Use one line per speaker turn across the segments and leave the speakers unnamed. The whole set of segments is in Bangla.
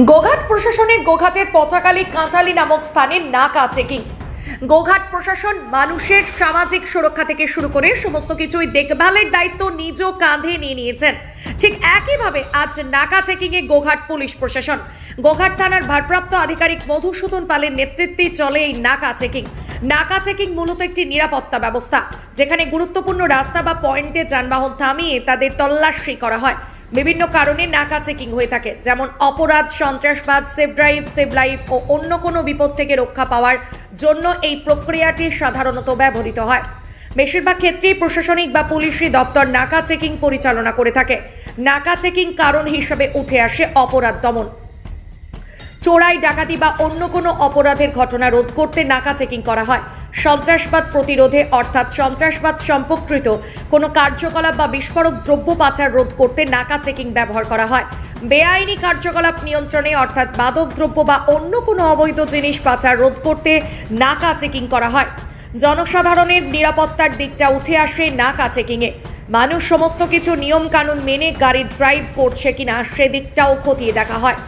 গোঘাট প্রশাসনের গোঘাটের পচাকালী কাঁটালি নামক স্থানে নাকা চেকিং। গোঘাট প্রশাসন মানুষের সামাজিক সুরক্ষা থেকে শুরু করে সমস্ত কিছুই দেখভালের দায়িত্ব নিজ কাঁধে নিয়ে নিয়েছেন। ঠিক একইভাবে আজ নাকা চেকিংয়ে গোঘাট পুলিশ প্রশাসন। গোঘাট থানার ভারপ্রাপ্ত আধিকারিক মধুসূদন পালের নেতৃত্বে চলে এই নাকা চেকিং। নাকা চেকিং মূলত একটি নিরাপত্তা ব্যবস্থা, যেখানে গুরুত্বপূর্ণ রাস্তা বা পয়েন্টে যানবাহন থামিয়ে তাদের তল্লাশি করা হয়। বিভিন্ন কারণে নাকা চেকিং হয়ে থাকে, যেমন অপরাধ, সন্ত্রাসবাদ সেভ ড্রাইভ সেভ লাইফ ও অন্য কোনো বিপদ থেকে রক্ষা পাওয়ার জন্য এই প্রক্রিয়াটি সাধারণত ব্যবহৃত হয়। বেশিরভাগ ক্ষেত্রেই প্রশাসনিক বা পুলিশি দপ্তর নাকা চেকিং পরিচালনা করে থাকে। নাকা চেকিং কারণ হিসেবে উঠে আসে অপরাধ দমন। চোরাই, ডাকাতি বা অন্য কোনো অপরাধের ঘটনা রোধ করতে নাকা চেকিং করা হয়। সন্ত্রাসবাদ প্রতিরোধে, অর্থাৎ সন্ত্রাসবাদ সম্পর্কিত কোনো কার্যকলাপ বা বিস্ফোরক দ্রব্য পাচার রোধ করতে নাকা চেকিং ব্যবহার করা হয়। বেআইনি কার্যকলাপ নিয়ন্ত্রণে, অর্থাৎ মাদক দ্রব্য বা অন্য কোনো অবৈধ জিনিস পাচার রোধ করতে নাকা চেকিং করা হয়। জনসাধারণের নিরাপত্তার দিকটা উঠে আসে নাকা চেকিংয়ে। মানুষ সমস্ত কিছু নিয়ম কানুন মেনে গাড়ি ড্রাইভ করছে কিনা সেদিকটাও খতিয়ে দেখা হয়।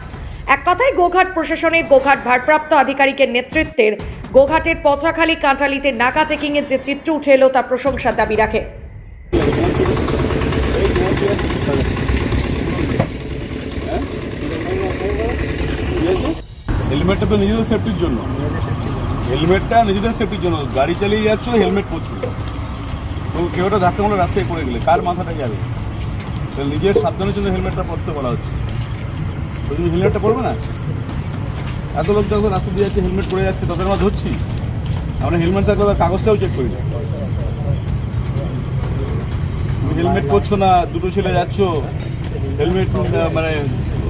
এক কথায় গোঘাট প্রশাসনের গোঘাট ভারপ্রাপ্ত আধিকারিকের নেতৃত্বের গোঘাটের পচাখালী কাঁটালিতে নাকা চেকিংয়ের যে চিত্র উঠে এলো, তা প্রশংসার দাবি রাখে।
হেলমেটটা তো নিজেদের সেফটির জন্য। হেলমেটটা নিজেদের সেফটির জন্য। গাড়ি চালিয়ে যাচ্ছ, হেলমেট পরছিল তো কেউ একটা ধাক্কা মারলে রাস্তায় পড়ে গেলে, কার মাথাটা যাবে? নিজের সাবধানের জন্য হেলমেটটা পরতে বলা হচ্ছে। তুমি হেলমেটটা পরবে না? এত লোক যখন রাস্তা দিয়ে যাচ্ছে, হেলমেট পরে যাচ্ছে, তাদের আমরা ধরছি। আমরা হেলমেট থাকলে তার কাগজটাও চেক করি হেলমেট পরছো না, দুটো ছেলে যাচ্ছ, হেলমেট মানে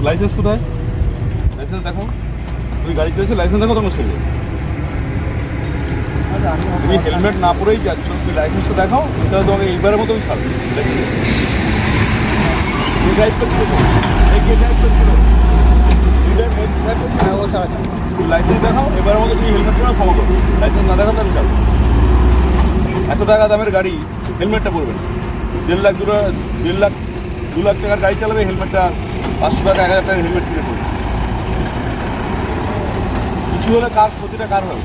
লাইসেন্স কোথায়? লাইসেন্স দেখো। তুমি গাড়িতে এসে লাইসেন্স দেখো তোমার ছেলে। তুমি হেলমেট না পরেই যাচ্ছ, তুমি লাইসেন্সটা দেখাও তাহলে তোমাকে এইবারের মতো ছাড়বো। ড্রাইভ করছিল ড্রাইভ করছিল তুমি লাইসেন্স দেখাও এবারের মতো তুমি হেলমেট পরে ক্ষমা করো। লাইসেন্স না দেখাও তো আমি যাব। এত টাকা দামের গাড়ি হেলমেটটা পরবে না দেড় লাখ দু দেড় লাখ দু লাখ টাকার গাড়ি চালাবে হেলমেটটা পাঁচশো টাকা এক হাজার টাকা হেলমেট কিনে পড়বে কিছু হলে কার ক্ষতিটা কার হবে।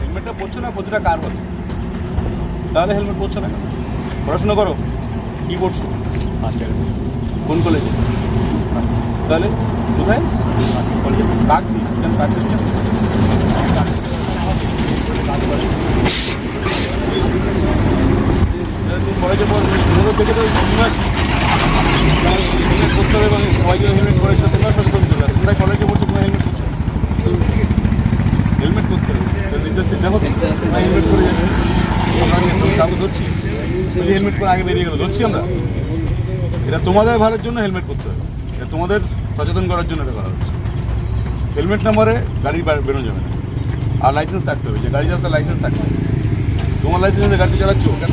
হেলমেটটা পরছো না ক্ষতিটা কার হবে? তাহলে হেলমেট পরছো না? পড়াশোনা করো। কী পড়ছো? কোন কলেজে তাহলে কোথায়? কলেজে কাক দিই কেন কাক দিচ্ছ কলেজে পড়ো থেকে তো করতে হবে হেলমেট কলেজে হেলমেট হেলমেট করতে হবে হেলমেট যাবে ধরছি। হেলমেট করে আগে বেরিয়ে গেলো ধরছি আমরা। এটা তোমাদের ভালোর জন্য হেলমেট করতে হবে। তোমাদের সচেতন করার জন্য এটা করা হচ্ছে। হেলমেট নাম্বারে গাড়ি বেরো যাবে না। আর লাইসেন্স থাকতে হবে। যে গাড়ি চালাতে লাইসেন্স থাকতে হবে। তোমার লাইসেন্সে গাড়ি চালাচ্ছ কেন